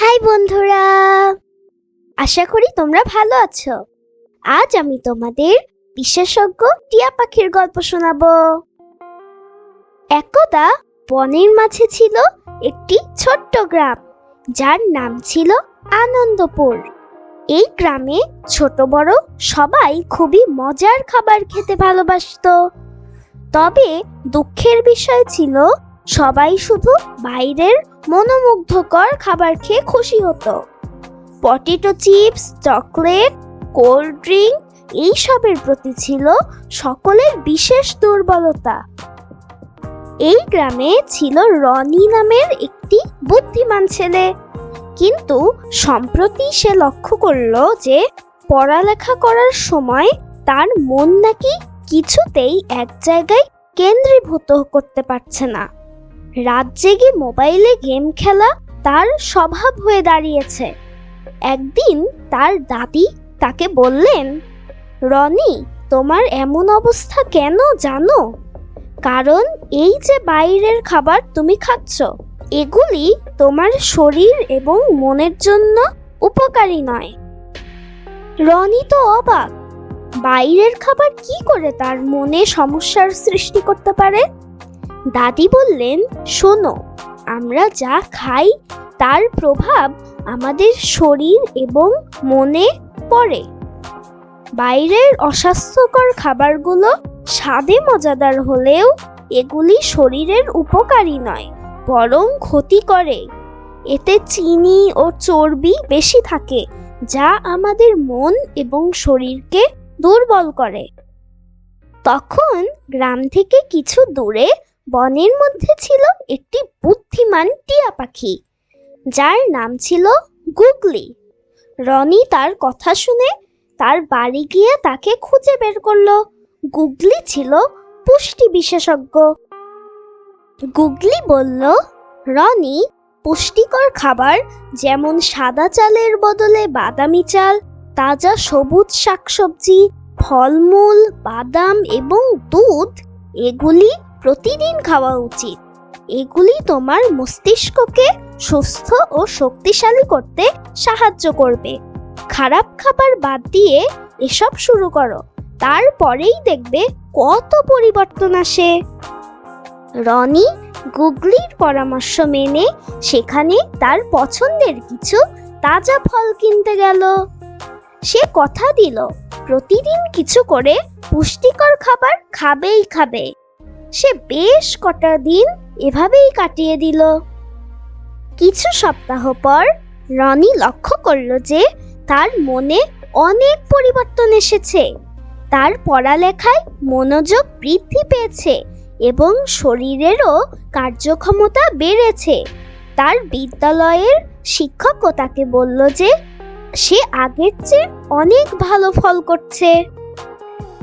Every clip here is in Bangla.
হাই বন্ধুরা। আশা করি তোমরা ভালো আছো। আজ আমি তোমাদের বিশেষজ্ঞ টিয়া পাখির গল্প শোনাবো। একদা বনের মাঝে ছিল একটি ছোট্ট গ্রাম, যার নাম ছিল আনন্দপুর। এই গ্রামে ছোট বড় সবাই খুবই মজার খাবার খেতে ভালোবাসত। তবে দুঃখের বিষয় ছিল সবাই শুধু বাইরের মনোমুগ্ধকর খাবার খেয়ে খুশি হতো। Potato chips, chocolate, cold drink এইসবের প্রতি ছিল সকলের বিশেষ দুর্বলতা। এই গ্রামে ছিল রনি নামের একটি বুদ্ধিমান ছেলে। কিন্তু সম্প্রতি সে লক্ষ্য করল যে পড়ালেখা করার সময় তার মন নাকি কিছুতেই এক জায়গায় কেন্দ্রীভূত করতে পারছে না। রাত জেগে মোবাইলে গেম খেলা তার স্বভাব হয়ে দাঁড়িয়েছে। একদিন তার দাদি তাকে বললেন, রনি, তোমার এমন অবস্থা কেন জানো? কারণ এই যে বাইরের খাবার তুমি খাচ্ছ, এগুলি তোমার শরীর এবং মনের জন্য উপকারী নয়। রনি তো অবাক, বাইরের খাবার কি করে তার মনে সমস্যার সৃষ্টি করতে পারে? দাদি বললেন, শোনো, আমরা যা খাই, তার প্রভাব আমাদের শরীর এবং মনে পড়ে। বাইরের অস্বাস্থ্যকর খাবারগুলো স্বাদে মজাদার হলেও এগুলি শরীরের উপকারী নয়, বরং ক্ষতি করে। এতে চিনি ও চর্বি বেশি থাকে, যা আমাদের মন এবং শরীরকে দুর্বল করে। তখন গ্রাম থেকে কিছু দূরে বনের মধ্যে ছিল একটি বুদ্ধিমান টিয়া পাখি, যার নাম ছিল গুগলি। রনি তার কথা শুনে তার বাড়ি গিয়ে তাকে খুঁজে বের করল। গুগলি ছিল পুষ্টি বিশেষজ্ঞ। গুগলি বলল, রনি, পুষ্টিকর খাবার যেমন সাদা চালের বদলে বাদামি চাল, তাজা সবুজ শাকসবজি, ফলমূল, বাদাম এবং দুধ, এগুলি প্রতিদিন খাওয়া উচিত। এগুলি তোমার মস্তিষ্ককে সুস্থ ও শক্তিশালী করতে সাহায্য করবে। খারাপ খাবার বাদ দিয়ে এসব শুরু করো। তারপরেই দেখবে কত পরিবর্তন আসে। রনি গুগলির পরামর্শ মেনে সেখানে তার পছন্দের কিছু তাজা ফল কিনতে গেল। সে কথা দিল, প্রতিদিন কিছু করে পুষ্টিকর খাবার খাবেই খাবে। সে বেশ কটা দিন এভাবেই কাটিয়ে দিল। কিছু সপ্তাহ পর রনি লক্ষ্য করল যে তার মনে অনেক পরিবর্তন এসেছে। তার পড়ালেখায় মনোযোগ বৃদ্ধি পেয়েছে এবং শরীরেরও কার্যক্ষমতা বেড়েছে। তার বিদ্যালয়ের শিক্ষকও তাকে বলল যে সে আগের চেয়ে অনেক ভালো ফল করছে।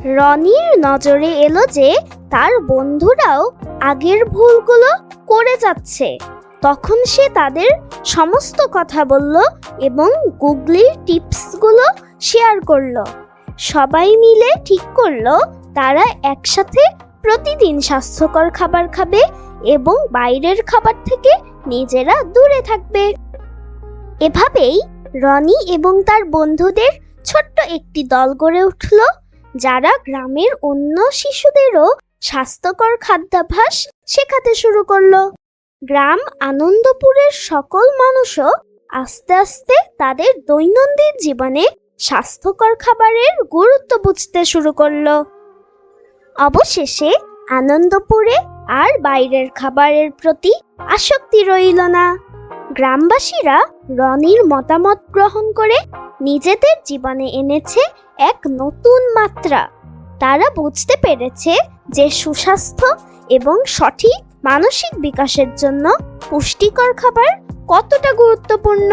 রনির নজরে এলো যে তার বন্ধুরাও আগের ভুলগুলো করে যাচ্ছে। তখন সে তাদের সমস্ত কথা বলল এবং গুগলির টিপসগুলো শেয়ার করল। সবাই মিলে ঠিক করল, তারা একসাথে প্রতিদিন স্বাস্থ্যকর খাবার খাবে এবং বাইরের খাবার থেকে নিজেরা দূরে থাকবে। এভাবেই রনি এবং তার বন্ধুদের ছোট্ট একটি দল গড়ে উঠল, যারা গ্রামের অন্য শিশুদেরও স্বাস্থ্যকর খাদ্যাভ্যাস শেখাতে শুরু করল। গ্রাম আনন্দপুরের সকল মানুষও আস্তে আস্তে তাদের দৈনন্দিন জীবনে স্বাস্থ্যকর খাবারের গুরুত্ব বুঝতে শুরু করল। অবশেষে আনন্দপুরে আর বাইরের খাবারের প্রতি আসক্তি রইল না। গ্রামবাসীরা রনির মতামত গ্রহণ করে নিজেদের জীবনে এনেছে এক নতুন মাত্রা। তারা বুঝতে পেরেছে যে সুস্বাস্থ্য এবং সঠিক মানসিক বিকাশের জন্য পুষ্টিকর খাবার কতটা গুরুত্বপূর্ণ।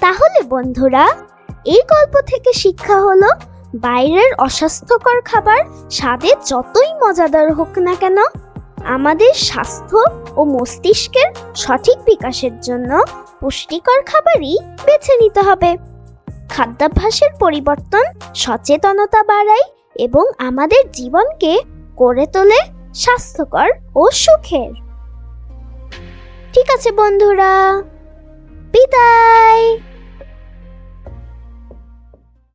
তাহলে বন্ধুরা, এই গল্প থেকে শিক্ষা হলো, বাইরের অস্বাস্থ্যকর খাবার স্বাদে যতই মজাদার হোক না কেন, আমাদের স্বাস্থ্য ও মস্তিষ্কের সঠিক বিকাশের জন্য পুষ্টিকর খাবারই বেছে নিতে হবে। খাদ্যাভ্যাসের পরিবর্তন, সচেতনতা বাড়ায় এবং আমাদের জীবনকে করে তোলে স্বাস্থ্যকর ও সুখের। ঠিক আছে বন্ধুরা, বিদায়।